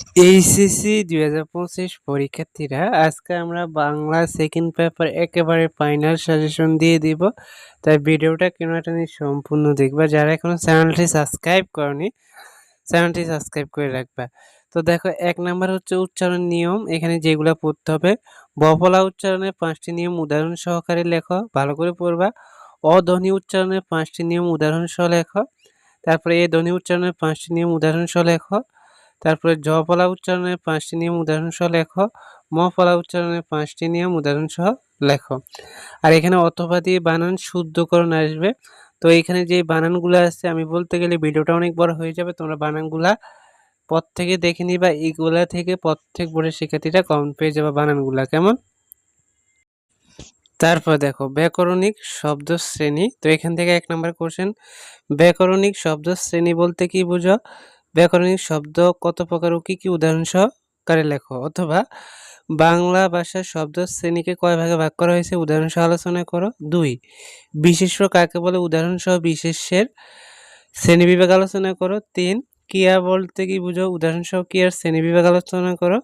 HSC দুই হাজার পঁচিশ পরীক্ষার্থীরা, আজকে আমরা বাংলা সেকেন্ড পেপার একেবারে ফাইনাল সাজেশন দিয়ে দিব। তাই ভিডিওটা কেন নিয়ে সম্পূর্ণ দেখবা। যারা এখনও চ্যানেলটি সাবস্ক্রাইব করনি চ্যানেলটি সাবস্ক্রাইব করে রাখবা। তো দেখো, এক নাম্বার হচ্ছে উচ্চারণ নিয়ম। এখানে যেগুলো পড়তে হবে, বফলা উচ্চারণের পাঁচটি নিয়ম উদাহরণ সহকারে লেখো, ভালো করে পড়বা। অধ্বনি উচ্চারণের পাঁচটি নিয়ম উদাহরণ সহ লেখো, তারপরে এ ধ্বনি উচ্চারণের পাঁচটি নিয়ম উদাহরণ সহ লেখো। তারপরে জ ফলা উচ্চারণের পাঁচটি নিয়ম উদাহরণ সহ লেখো, ম ফলা উচ্চারণের পাঁচটি নিয়ম উদাহরণ সহ লেখো। আর এখানে অথবা দিয়ে বানান শুদ্ধকরণ আসবে। তো এখানে যে বানানগুলো আছে, আমি বলতে গেলে ভিডিওটা অনেক বড় হয়ে যাবে, তোমরা বানানগুলা পর থেকে দেখে নিবা এইগুলা থেকে প্রত্যেক বোর্ডের শিক্ষার্থীরা কম পেয়ে যাবে বানানগুলা, কেমন? তারপর দেখো, ব্যাকরণিক শব্দ শ্রেণি। তো এখান থেকে এক নম্বর কোশ্চেন ব্যাকরণিক শব্দ শ্রেণি বলতে কি বুঝো? ব্যাকরণিক শব্দ কত প্রকার ও কী কী উদাহরণ সহকারে লেখো, অথবা বাংলা ভাষার শব্দ শ্রেণীকে কয় ভাগে ভাগ করা হয়েছে? উদাহরণ সহ আলোচনা করো। দুই, বিশেষ্য কাকে বলে? উদাহরণ সহ বিশেষ্যের শ্রেণি বিভাগ আলোচনা করো। তিন ক্রিয়া বলতে কি বুঝো? উদাহরণ সহ ক্রিয়ার শ্রেণি বিভাগ আলোচনা করো।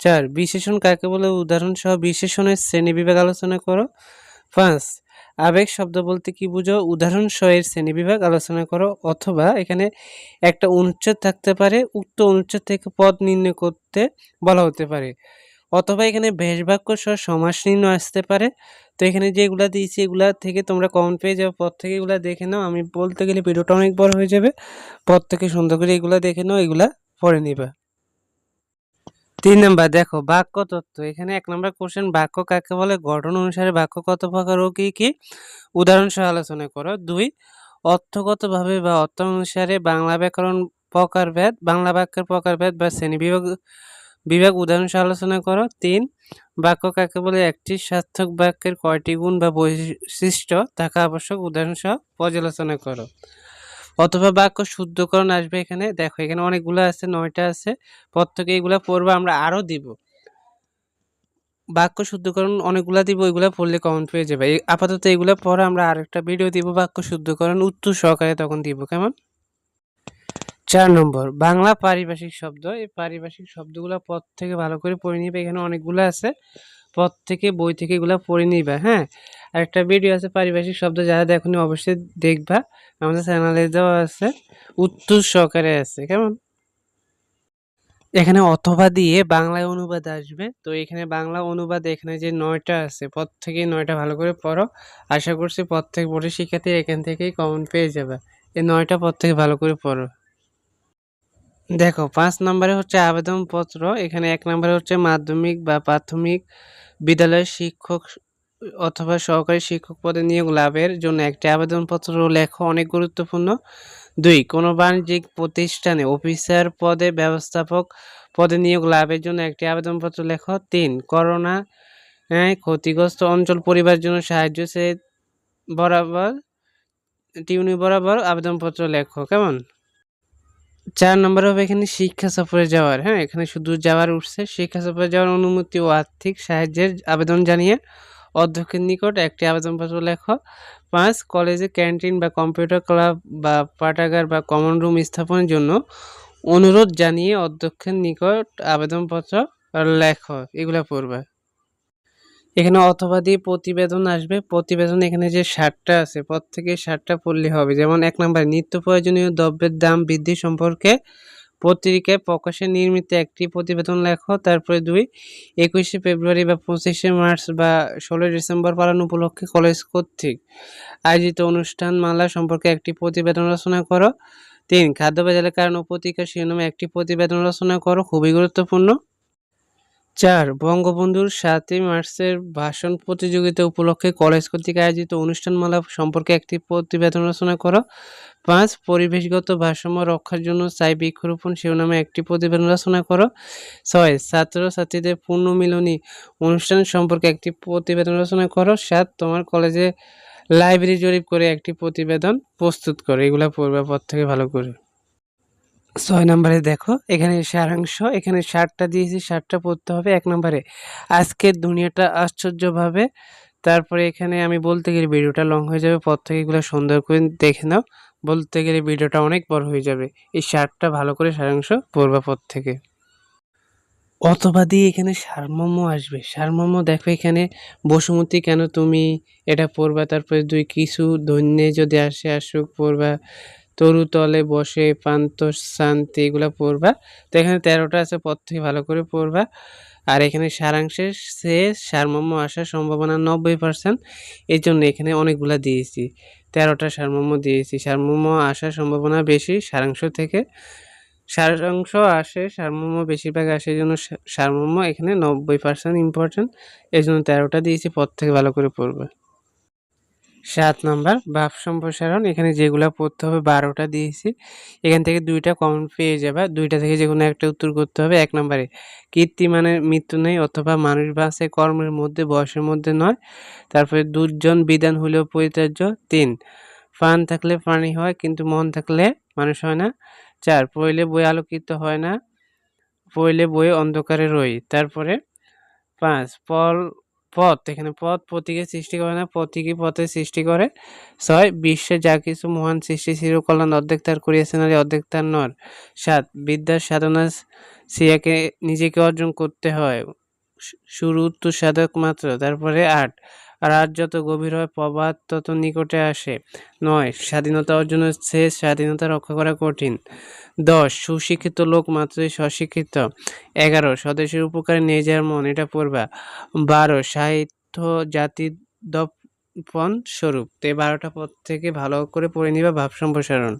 চার, বিশেষণ কাকে বলে? উদাহরণ সহ বিশেষণের শ্রেণি বিভাগ আলোচনা করো। পাঁচ আবেগ শব্দ বলতে কি বুঝো? উদাহরণ এর শ্রেণীবিভাগ আলোচনা করো, অথবা এখানে একটা অনুচ্ছেদ থাকতে পারে, উক্ত অনুচ্ছেদ থেকে পদ নির্ণয় করতে বলা হতে পারে। অথবা এখানে ভেষবাক্য সহ সমাস নির্ণয় আসতে পারে। তো এখানে যেগুলা দিয়েছি এগুলা থেকে তোমরা কমন পেয়ে যাবে। পর থেকে এগুলা দেখে নাও। আমি বলতে গেলে ভিডিওটা অনেক বড় হয়ে যাবে। পর থেকে সুন্দর করে এগুলো দেখে নাও, এগুলা পড়ে নিবা। তিন নাম্বার, দেখো, বাক্য তত্ত্ব। এখানে এক নাম্বার কোশ্চেন বাক্য কাকে বলে? গঠন অনুসারে বাক্য কত প্রকার ও কি কি? উদাহরণ সহ আলোচনা করো। দুই, অর্থগতভাবে বা অর্থ অনুসারে বাংলা ব্যাকরণ প্রকারভেদ বাংলা বাক্যের প্রকারভেদ বা শ্রেণি বিভাগ বিভাগ উদাহরণ সহ আলোচনা করো। তিন, বাক্য কাকে বলে? একটি সার্থক বাক্যের কয়টি গুণ বা বৈশিষ্ট্য থাকা আবশ্যক, উদাহরণ সহ পর্যালোচনা করো। অথবা বাক্য শুদ্ধকরণ আসবে এখানে। দেখো, এখানে অনেকগুলো আছে, নয়টা আছে। প্রত্যেকে এগুলা পড়ব, আমরা আরও দিব। বাক্য শুদ্ধকরণ অনেকগুলা দিব, ওইগুলা পড়লে কমেন্ট পেয়ে যাবে। আপাতত এগুলো পরে আমরা আরেকটা ভিডিও দিব, বাক্য শুদ্ধকরণ উত্তর সহকারে তখন দিব, কেমন? চার নম্বর, বাংলা পারিভাষিক শব্দ। এই পারিভাষিক শব্দগুলো পথ থেকে ভালো করে পড়ে নিবে, এখানে অনেকগুলো আছে। পথ থেকে বই থেকে এগুলো পড়ে নিবে হ্যাঁ? আর একটা ভিডিও আছে পারিভাষিক শব্দ যারা দেখুন অবশ্যই দেখবা। আমাদের চ্যানেলে দেওয়া আছে, উত্তর সহকারে আছে, কেমন? এখানে অথবা দিয়ে বাংলায় অনুবাদ আসবে। তো এখানে বাংলা অনুবাদ এখানে যে নয়টা আছে পথ থেকে নয়টা ভালো করে পড়ো। আশা করছি পথ থেকে পড়ে শিক্ষার্থী এখান থেকেই কমন পেয়ে যাবে। এই নয়টা পথ থেকে ভালো করে পড়ো। দেখো, পাঁচ নম্বরে হচ্ছে আবেদনপত্র। এখানে এক নম্বরে হচ্ছে মাধ্যমিক বা প্রাথমিক বিদ্যালয়ের শিক্ষক অথবা সহকারী শিক্ষক পদে নিয়োগ লাভের জন্য একটি আবেদনপত্র লেখা অনেক গুরুত্বপূর্ণ। দুই, কোনো বাণিজ্যিক প্রতিষ্ঠানে অফিসার পদে ব্যবস্থাপক পদে নিয়োগ লাভের জন্য একটি আবেদনপত্র লেখ। তিন, করোনা ক্ষতিগ্রস্ত অঞ্চল পরিবার জন্য সাহায্য সে বরাবর, টিউনি বরাবর আবেদনপত্র লেখো, কেমন? চার নম্বর হবে এখানে শিক্ষা সফরে যাওয়ার। হ্যাঁ এখানে শুধু যাওয়ার উঠছে। শিক্ষা সফরে যাওয়ার অনুমতি ও আর্থিক সাহায্যের আবেদন জানিয়ে অধ্যক্ষের নিকট একটি আবেদনপত্র লেখ। পাঁচ, কলেজে ক্যান্টিন বা কম্পিউটার ক্লাব বা পাঠাগার বা কমন রুম স্থাপনের জন্য অনুরোধ জানিয়ে অধ্যক্ষের নিকট আবেদনপত্র লেখ। এগুলো পড়বে। এখানে অথবা দিয়ে প্রতিবেদন আসবে। প্রতিবেদন এখানে যে ষাটটা আছে প্রত্যেকে ষাটটা পড়লে হবে। যেমন এক নম্বর, নিত্য প্রয়োজনীয় দ্রব্যের দাম বৃদ্ধি সম্পর্কে পত্রিকায় প্রকাশে নির্মিত একটি প্রতিবেদন লেখো। তারপরে দুই, একুশে ফেব্রুয়ারি বা পঁচিশে মার্চ বা ষোলোই ডিসেম্বর পালন উপলক্ষে কলেজ কর্তৃক আয়োজিত অনুষ্ঠান মালা সম্পর্কে একটি প্রতিবেদন রচনা করো। তিন, খাদ্য বাজারের কারণ ও প্রতিকার শিরোনামে একটি প্রতিবেদন রচনা করো। খুবই গুরুত্বপূর্ণ। চার, বঙ্গবন্ধুর সাতই মার্চের ভাষণ প্রতিযোগিতা উপলক্ষে কলেজ কর্তৃক আয়োজিত অনুষ্ঠানমালা সম্পর্কে একটি প্রতিবেদন রচনা করো। পাঁচ, পরিবেশগত ভারসাম্য রক্ষার জন্য চাই বৃক্ষরোপণ শিরোনামে একটি প্রতিবেদন রচনা করো। ছয়, ছাত্র ছাত্রীদের পূর্ণমিলনী অনুষ্ঠান সম্পর্কে একটি প্রতিবেদন রচনা করো। সাত, তোমার কলেজে লাইব্রেরি জরিপ করে একটি প্রতিবেদন প্রস্তুত করো। এগুলা পড়বে পর থেকে ভালো করে। ছয় নম্বরে দেখো, এখানে সারাংশ, এখানে ষাটটা দিয়েছি ষাটটা পড়তে হবে এক নম্বরে। আজকের দুনিয়াটা আশ্চর্যভাবে, তারপরে এখানে আমি বলতে গেলে ভিডিওটা লং হয়ে যাবে, পর থেকে এগুলো সুন্দর করে দেখে নাও, বলতে গেলে ভিডিওটা অনেক বড় হয়ে যাবে। এই ষাটটা ভালো করে সারাংশ পড়বা পর থেকে। অথবা এখানে সারমর্ম আসবে। সারমর্ম দেখো এখানে, বসুমতী কেন তুমি এটা পড়বা? তারপরে দুই কিছু ধন্যে যদি আসে, আসুক, পড়বা। তরু তলে বসে পান্ত শান্তি এগুলা পড়বা। তো এখানে তেরোটা আছে পদ থেকে ভালো করে পড়বা। আর এখানে সারাংশে সে সারমর্ম আসার সম্ভাবনা নব্বই পার্সেন্ট এই জন্য এখানে অনেকগুলা দিয়েছি। তেরোটা সারমর্ম দিয়েছি। সারমর্ম আসার সম্ভাবনা বেশি সারাংশ থেকে। সারাংশ আসে, সারমর্ম বেশিরভাগ আসে এই জন্য সারমর্ম এখানে নব্বই পার্সেন্ট ইম্পর্টেন্ট এই জন্য তেরোটা দিয়েছি পদ থেকে ভালো করে পড়বে। সাত নম্বর ভাব সম্প্রসারণ, এখানে যেগুলা পড়তে হবে বারোটা দিয়েছি। এখান থেকে দুইটা কমন পেয়ে যাবে, দুইটা থেকে যে কোনো একটা উত্তর করতে হবে এক নম্বরে। কীর্তি মানে মৃত্যু নেই অথবা মানুষ বাসে কর্মের মধ্যে, বয়সের মধ্যে নয়। তারপরে দুজন বিধান হলেও পরিত্যাজ্য, তিন। প্রাণ থাকলে প্রাণী হয়, কিন্তু মন থাকলে মানুষ হয় না। চার, পড়লে বই আলোকিত হয় না, পড়লে বই অন্ধকারে রই। তারপরে পাঁচ, পল পথ। এখানে পথ প্রতীকের সৃষ্টি করে না প্রতীকী পথের সৃষ্টি করে। ছয়, বিশ্বে যা কিছু মহান সৃষ্টি চিরকল্যাণ অর্ধেক তার করিয়াছেন আর অর্ধেক তার নর। সাত, বিদ্যার সাধনা সিয়াকে নিজেকে অর্জন করতে হয়। শুরু উত্তর সাধক মাত্র, তারপরে আট। রাত যত গভীর হয় প্রবাদ তত নিকটে আসে। নয়, স্বাধীনতা অর্জনের শেষ স্বাধীনতা রক্ষা করা কঠিন। দশ, সুশিক্ষিত লোক মাত্রই স্বশিক্ষিত। এগারো, স্বদেশের উপকারে নিয়ে যাওয়ার মন, এটা পড়বা। বারো, সাহিত্য জাতি দপন স্বরূপ। তো এই বারোটা পদ থেকে ভালো করে পড়ে নিবা, ভাব সম্প্রসারণ।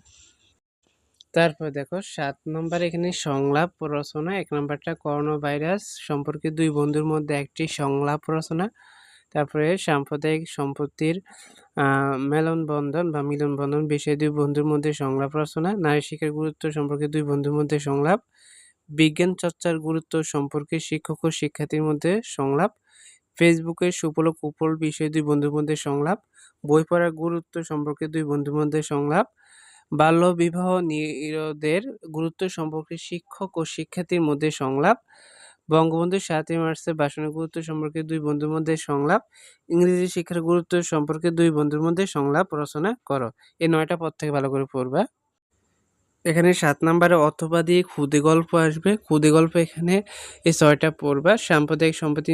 তারপর দেখো, সাত নম্বর এখানে সংলাপ রচনা। এক নম্বরটা করোনা ভাইরাস সম্পর্কে দুই বন্ধুর মধ্যে একটি সংলাপ রচনা। তারপরে সাম্প্রদায়িক সম্পত্তির আহ, মেলনবন্ধন বা মিলনবন্ধন বিষয়ে দুই বন্ধুর মধ্যে সংলাপ রচনা নারী শিক্ষার গুরুত্ব সম্পর্কে দুই বন্ধুর মধ্যে সংলাপ বিজ্ঞান চর্চার গুরুত্ব সম্পর্কে শিক্ষক ও শিক্ষার্থীর মধ্যে সংলাপ ফেসবুকের ও কুফল বিষয়ে দুই বন্ধুর মধ্যে সংলাপ বই পড়ার গুরুত্ব সম্পর্কে দুই বন্ধুর মধ্যে সংলাপ বাল্য বিবাহ নিরোধের গুরুত্ব সম্পর্কে শিক্ষক ও শিক্ষার্থীর মধ্যে সংলাপ বঙ্গবন্ধু সাতই মার্চের ভাষণের গুরুত্ব সম্পর্কে দুই বন্ধুর মধ্যে সংলাপ, ইংরেজি শিক্ষার গুরুত্ব সম্পর্কে দুই বন্ধুর মধ্যে সংলাপ রচনা করো। এই নয়টা পদ থেকে ভালো করে পড়বা। এখানে সাত নম্বরে অথবা দিয়ে ক্ষুদে গল্প আসবে। ক্ষুদে গল্প এখানে এই ছয়টা পড়বা। সাম্প্রদায়িক সম্পত্তি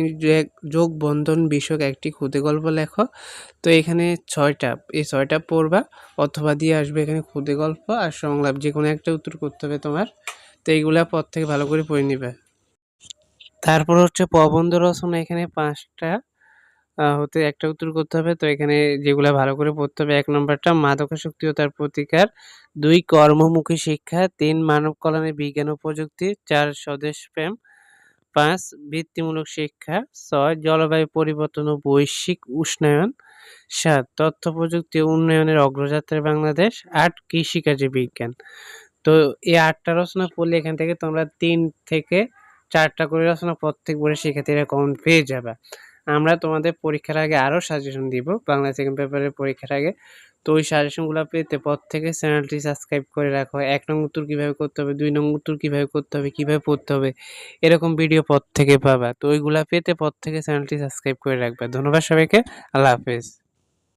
যোগ বন্ধন বিষয়ক একটি ক্ষুদে গল্প লেখো। তো এখানে ছয়টা, এই ছয়টা পড়বা। অথবা দিয়ে আসবে এখানে ক্ষুদে গল্প আর সংলাপ যে কোনো একটা উত্তর করতে হবে তোমার। তো এইগুলা পর থেকে ভালো করে পড়ে নিবে। তারপর হচ্ছে প্রবন্ধ রচনা এখানে পাঁচটা। হতে একটা উত্তর করতে হবে। তো এখানে যেগুলা ভালো করে পড়তে হবে, এক নম্বরটা, মাদকাসক্তি ও তার প্রতিকার। দুই, কর্মমুখী শিক্ষা। তিন, মানব কল্যাণে বিজ্ঞান ও প্রযুক্তি। চার, স্বদেশ প্রেম। পাঁচ, বৃত্তিমূলক শিক্ষা। ছয়, জলবায়ু পরিবর্তন ও বৈশ্বিক উষ্ণায়ন। সাত, তথ্য প্রযুক্তি উন্নয়নের অগ্রযাত্রায় বাংলাদেশ। আট, কৃষিকাজে বিজ্ঞান। তো এই আটটা রচনা পড়লে এখান থেকে তোমরা তিন থেকে চারটা করে রচনা প্রত্যেক বইয়ের শিক্ষার্থীরা কমন পেয়ে যাবে। আমরা তোমাদের পরীক্ষার আগে আরও সাজেশন দিব, বাংলা সেকেন্ড পেপারের পরীক্ষার আগে। তো ওই সাজেশনগুলো পেতে পর থেকে চ্যানেলটি সাবস্ক্রাইব করে রাখো। এক নং উত্তর কীভাবে করতে হবে, দুই নং উত্তর কীভাবে করতে হবে, কীভাবে পড়তে হবে, এরকম ভিডিও পর থেকে পাবা। তো ওইগুলো পেতে পর থেকে চ্যানেলটি সাবস্ক্রাইব করে রাখবে। ধন্যবাদ সবাইকে। আল্লাহ হাফেজ।